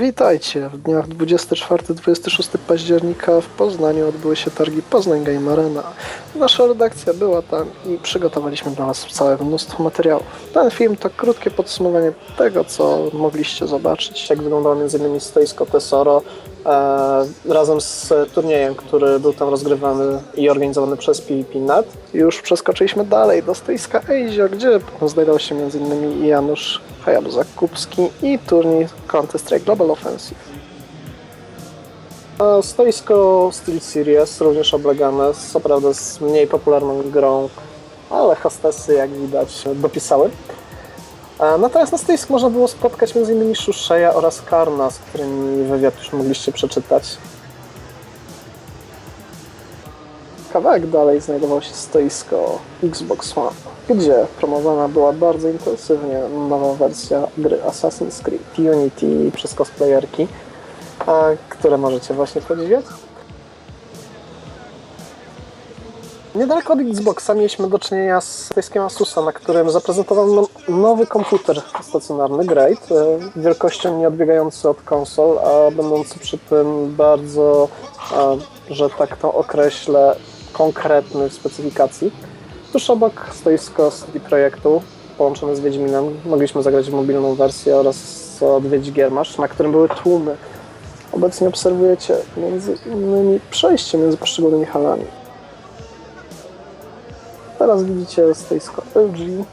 Witajcie. W dniach 24-26 października w Poznaniu odbyły się targi Poznań Game Arena. Nasza redakcja była tam i przygotowaliśmy dla Was całe mnóstwo materiałów. Ten film to krótkie podsumowanie tego, co mogliście zobaczyć. Jak wyglądało m.in. stoisko Tesoro e, razem z turniejem, który był tam rozgrywany i organizowany przez PvP.net. Już przeskoczyliśmy dalej do stoiska Asia, gdzie znajdował się m.in. Janusz Hayabusa-Kupski i turniej Counter-Strike Global Offensive. A Stoisko Steel Series, również oblegane, co prawda z mniej popularną grą, ale hostessy, jak widać, dopisały. Natomiast na stoisku można było spotkać m.in. Shusheya oraz Karna, z którymi wywiad już mogliście przeczytać. Kawałek dalej znajdowało się stoisko Xbox One, gdzie promowana była bardzo intensywnie nowa wersja gry Assassin's Creed Unity przez cosplayerki, a, które możecie właśnie podziwiać. Niedaleko od Xboxa mieliśmy do czynienia z stoiskiem Asusa, na którym zaprezentowano nowy komputer stacjonarny Great, e, wielkością nieodbiegający od konsol, a będący przy tym bardzo, e, że tak to określę, konkretny w specyfikacji. Tuż obok stoisko CD Projektu połączone z Wiedźminem. Mogliśmy zagrać w mobilną wersję oraz odwiedzić Giermasz, na którym były tłumy. Obecnie obserwujecie między innymi przejście między poszczególnymi halami. Teraz widzicie stoisko LG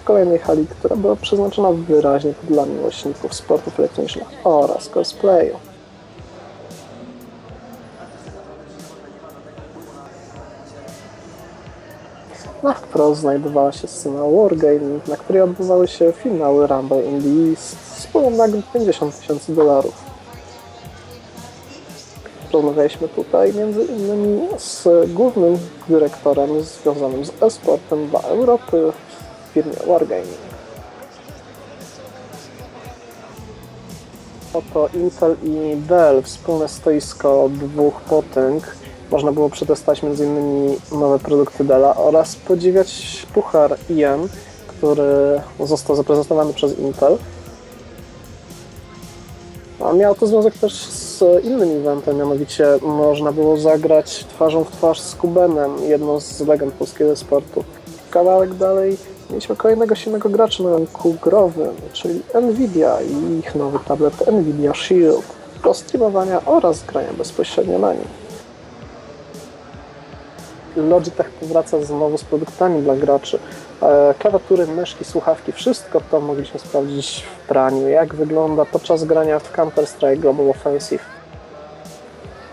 w kolejnej hali, która była przeznaczona wyraźnie dla miłośników sportów elektronicznych oraz cosplayu. Na wprost znajdowała się scena Wargaming, na której odbywały się finały Rumble in the East z pulą nagród 50 tysięcy dolarów. Rozmawialiśmy tutaj między innymi z głównym dyrektorem związanym z e-sportem dla Europy w firmie Wargaming. Oto Intel i Dell, wspólne stoisko dwóch potęg. Można było przetestować m.in. nowe produkty Della oraz podziwiać puchar IM, który został zaprezentowany przez Intel. A miał to związek też z innym eventem, mianowicie można było zagrać twarzą w twarz z Kubenem, jedną z legend polskiego sportu. Kawałek dalej mieliśmy kolejnego silnego gracza na rynku growym, czyli Nvidia i ich nowy tablet Nvidia Shield do streamowania oraz grania bezpośrednio na nim. Logitech powraca znowu z produktami dla graczy. E, Klawiatury, myszki, słuchawki, wszystko to mogliśmy sprawdzić w praniu. Jak wygląda podczas grania w Counter-Strike Global Offensive.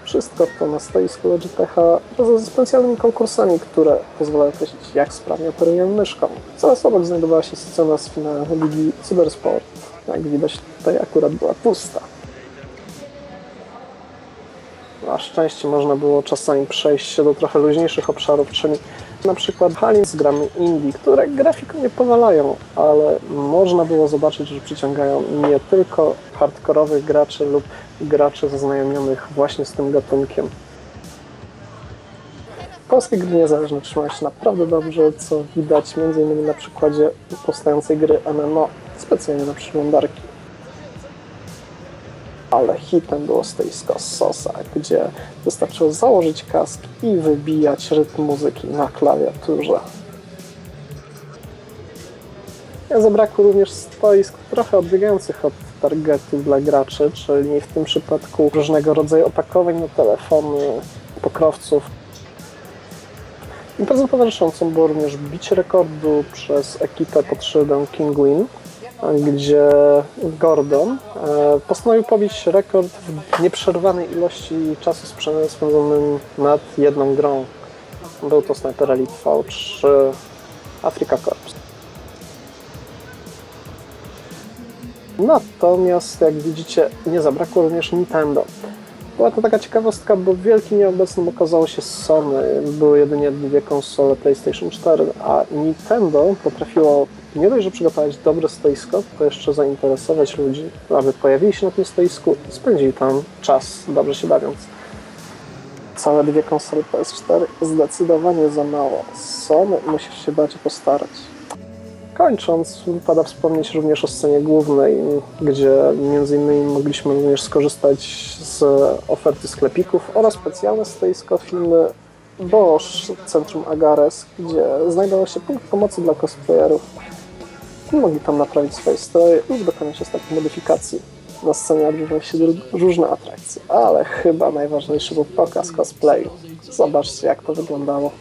Wszystko to na stoisku Logitecha wraz ze specjalnymi konkursami, które pozwalają określić, jak sprawnie operujemy myszką. Zaraz obok znajdowała się scena z finału Ligi Cybersport. Jak widać, tutaj akurat była pusta. Na szczęście można było czasami przejść się do trochę luźniejszych obszarów, czyli na przykład halin z grami indie, które grafiką nie powalają, ale można było zobaczyć, że przyciągają nie tylko hardkorowych graczy lub graczy zaznajomionych właśnie z tym gatunkiem. Polskie gry niezależne trzymają się naprawdę dobrze, co widać m.in. na przykładzie powstającej gry MMO, specjalnie na przeglądarki ale hitem było stoisko Sosa, gdzie wystarczyło założyć kask i wybijać rytm muzyki na klawiaturze. Zabrakło również stoisk trochę odbiegających od targetu dla graczy, czyli w tym przypadku różnego rodzaju opakowań na telefony, pokrowców. Imprezą towarzyszącą było również bicie rekordu przez ekipę pod szyldem King gdzie Gordon e, postanowił pobić rekord w nieprzerwanej ilości czasu spędzonym nad jedną grą. Był to Sniper Elite V3 Africa Corps. Natomiast, jak widzicie, nie zabrakło również Nintendo. Była to taka ciekawostka, bo wielkim nieobecnym okazało się Sony. Były jedynie dwie konsole PlayStation 4, a Nintendo potrafiło nie dość, że przygotować dobre stoisko, to jeszcze zainteresować ludzi, aby pojawili się na tym stoisku i spędzili tam czas, dobrze się bawiąc. Całe dwie konsole PS4 zdecydowanie za mało. Sony musisz się bardziej postarać. Kończąc, wypada wspomnieć również o scenie głównej, gdzie innymi mogliśmy również skorzystać z oferty sklepików oraz specjalne stoisko firmy Bosch Centrum Agares, gdzie znajdował się punkt pomocy dla cosplayerów. Mogli tam naprawić swoje stroje lub dokonać ostatnich modyfikacji. Na scenie odbywały się różne atrakcje, ale chyba najważniejszy był pokaz cosplayu. Zobaczcie jak to wyglądało.